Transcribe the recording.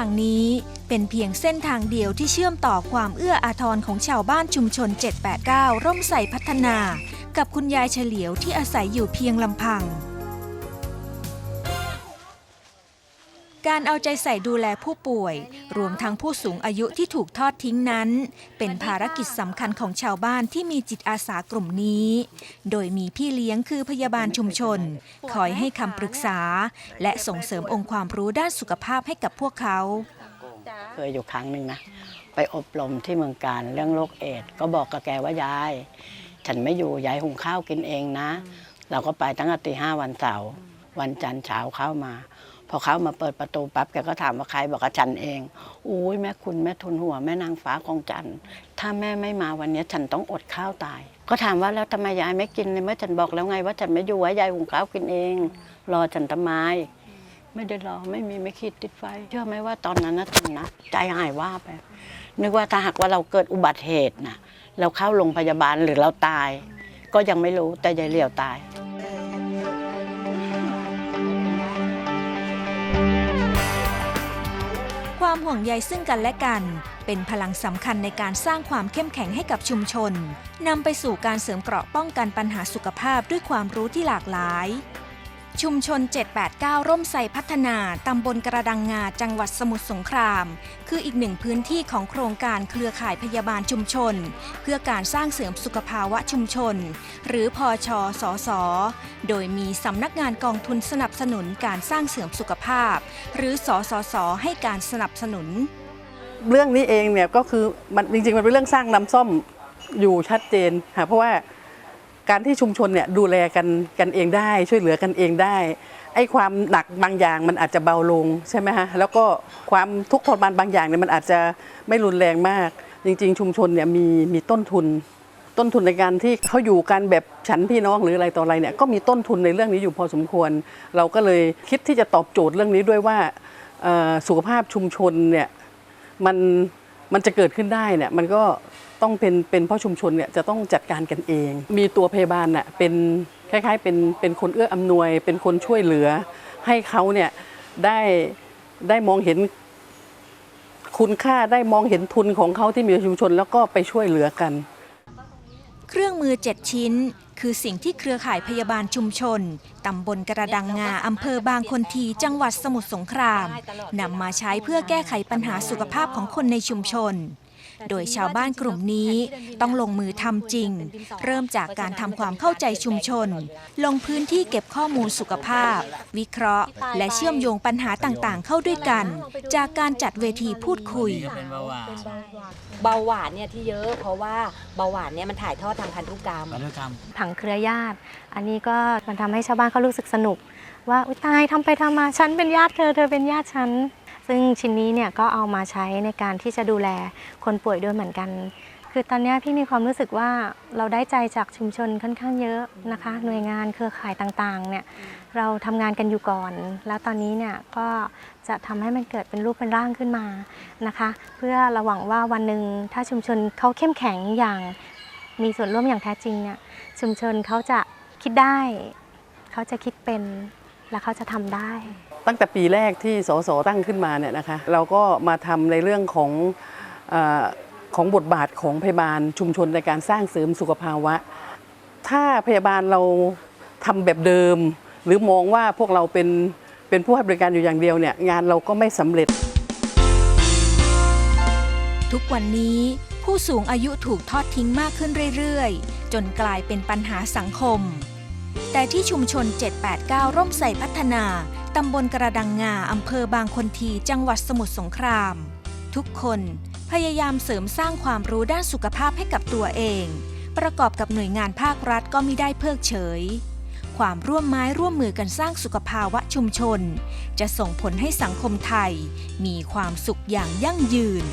างนี้เป็นเพียงเส้นทางเดียวที่เชื่อมต่อความเอื้ออาทรของชาวบ้านชุมชน 789 ร่มใสพัฒนา กับคุณยายเฉลียวที่อาศัยอยู่เพียงลำพัง การเอาใจใส่ดูแลผู้ป่วย รวมทั้งผู้สูงอายุที่ถูกทอดทิ้งนั้น เป็นภารกิจสำคัญของชาวบ้านที่มีจิตอาสากลุ่มนี้ โดยมีพี่เลี้ยงคือพยาบาลชุมชน คอยให้คำปรึกษา และส่งเสริมองค์ความรู้ด้านสุขภาพให้กับพวกเขา เคยอยู่ครั้งหนึ่งนะ ไปอบรมที่เมืองการเรื่องโรคเอดส์ก็บอกกับแกว่ายาย ฉันไม่อยู่ยายหุงข้าวกินเองนะ เราก็ไปตั้งแต่ตีห้าวันเสาร์วันจันทร์เช้าเข้ามา พอเขามาเปิดประตูปั๊บแกก็ถามว่าใครบอกว่าฉันเองอุ้ยแม่คุณแม่ทุนหัวแม่นางฟ้าของจันถ้าแม่ไม่มาวันนี้ฉันต้องอดข้าวตาย ก็ถามว่าแล้วทำไมยายไม่กินในเมื่อฉันบอกแล้วไง ว่าฉันไม่อยู่ว่ายายหุงข้าวกินเอง รอฉันทำไมไม่ได้รอไม่มีไม่คิดติดไฟเชื่อไหมว่าตอนนั้นนะฉันนะใจหายว่าไปนึกว่าถ้าหากว่าเราเกิดอุบัติเหตุนะเราเข้าโรงพยาบาลหรือเราตาย ก็ยังไม่รู้แต่ยายเหลียวตาย ความห่วงใยซึ่งกันและกัน เป็นพลังสำคัญในการสร้างความเข้มแข็งให้กับชุมชนนำไปสู่การเสริมเกราะป้องกันปัญหาสุขภาพด้วยความรู้ที่หลากหลาย ชุมชน 789 ร่มไทรพัฒนา ตำบลกระดังงา จังหวัดสมุทรสงคราม คืออีกหนึ่งพื้นที่ของโครงการเครือข่ายพยาบาลชุมชน เพื่อการสร้างเสริมสุขภาวะชุมชน หรือพอชอสอสอโดยมีสำนักงานกองทุนสนับสนุนการสร้างเสริมสุขภาพ หรือสสสให้การสนับสนุน เรื่องนี้เองเนี่ยก็คือมันจริงๆมันเป็นเรื่องสร้างน้ำส้มอยู่ชัดเจนค่ะเพราะว่า การที่ชุมชนเนี่ยดูแลกันกันเองได้ ช่วยเหลือกันเองได้ไอ้ความหนักบางอย่างมันอาจจะเบาลงใช่ไหมฮะแล้วก็ความทุกข์ทรมานบางอย่างเนี่ยมันอาจจะไม่รุนแรงมาก จริง ๆ ชุมชนเนี่ยมีมีต้นทุน ต้นทุนในการที่เขาอยู่กันแบบฉันพี่น้องหรืออะไรต่ออะไรเนี่ยก็มีต้นทุนในเรื่องนี้อยู่พอสมควร เราก็เลยคิดที่จะตอบโจทย์เรื่องนี้ด้วยว่าสุขภาพชุมชนเนี่ยมัน มันจะเกิดขึ้นได้เนี่ยมันก็ต้องเป็นเป็นพ่อชุมชนเนี่ยจะต้องจัดการกันเอง มีตัวพยาบาลน่ะเป็นคล้ายๆเป็นเป็นคนเอื้ออำนวย เป็นคนช่วยเหลือ ให้เขาเนี่ยได้ได้มองเห็นคุณค่าได้มองเห็นทุนของเขาที่มีชุมชน แล้วก็ไปช่วยเหลือกัน เครื่องมือ 7 ชิ้น คือสิ่งที่เครือข่ายพยาบาลชุมชน ตำบลกระดังงา อำเภอบางคนที จังหวัดสมุทรสงคราม นำมาใช้เพื่อแก้ไขปัญหาสุขภาพของคนในชุมชน โดยชาวบ้านกลุ่มนี้ต้องลงมือทำจริง เริ่มจากการทำความเข้าใจชุมชน ลงพื้นที่เก็บข้อมูลสุขภาพ วิเคราะห์ และเชื่อมโยงปัญหาต่างๆ เข้าด้วยกัน จากการจัดเวทีพูดคุยเป็นเบาหวานเบาหวานเนี่ยที่เยอะเพราะว่าเบาหวานเนี่ยมันถ่ายทอดทางพันธุกรรมพันธุกรรมผังเครือญาติ อันนี้ก็มันทำให้ชาวบ้านเขารู้สึกสนุก ว่าอุยตายทำไปทำมาฉันเป็นญาติเธอเธอเป็นญาติฉัน ซึ่งชิ้นนี้เนี่ยก็เอามาใช้ในการที่จะดูแลคนป่วยด้วยเหมือนกัน คือตอนนี้พี่มีความรู้สึกว่าเราได้ใจจากชุมชนค่อนข้างเยอะนะคะ หน่วยงานเครือข่ายต่างๆเนี่ยเราทำงานกันอยู่ก่อน แล้วตอนนี้เนี่ยก็จะทำให้มันเกิดเป็นรูปเป็นร่างขึ้นมานะคะ เพื่อเราหวังว่าวันหนึ่งถ้าชุมชนเขาเข้มแข็งอย่างมีส่วนร่วมอย่างแท้จริงเนี่ยชุมชนเขาจะคิดได้ เขาจะคิดเป็นและเขาจะทำได้ ตั้งแต่ปีแรกที่สสตั้งขึ้นมาเนี่ยนะคะเราก็มาทำในเรื่องของอของบทบาทของพยาบาลชุมชนในการสร้างเสริมสุขภาวะ ถ้าพยาบาลเราทำแบบเดิม หรือมองว่าพวกเราเป็นเป็นผู้ให้บริการอยู่อย่างเดียวเนี่ยงานเราก็ไม่สำเร็จ ทุกวันนี้ผู้สูงอายุถูกทอดทิ้งมากขึ้นเรื่อยๆ จนกลายเป็นปัญหาสังคม แต่ที่ชุมชน 789 ร่มใส่พัฒนา ตำบลกระดังงาอำเภอบางคนทีจังหวัดสมุทรสงคราม ทุกคนพยายามเสริมสร้างความรู้ด้านสุขภาพให้กับตัวเอง ประกอบกับหน่วยงานภาครัฐก็มิได้เพิกเฉย ความร่วมไม้ร่วมมือกันสร้างสุขภาวะชุมชน จะส่งผลให้สังคมไทย มีความสุขอย่างยั่งยืน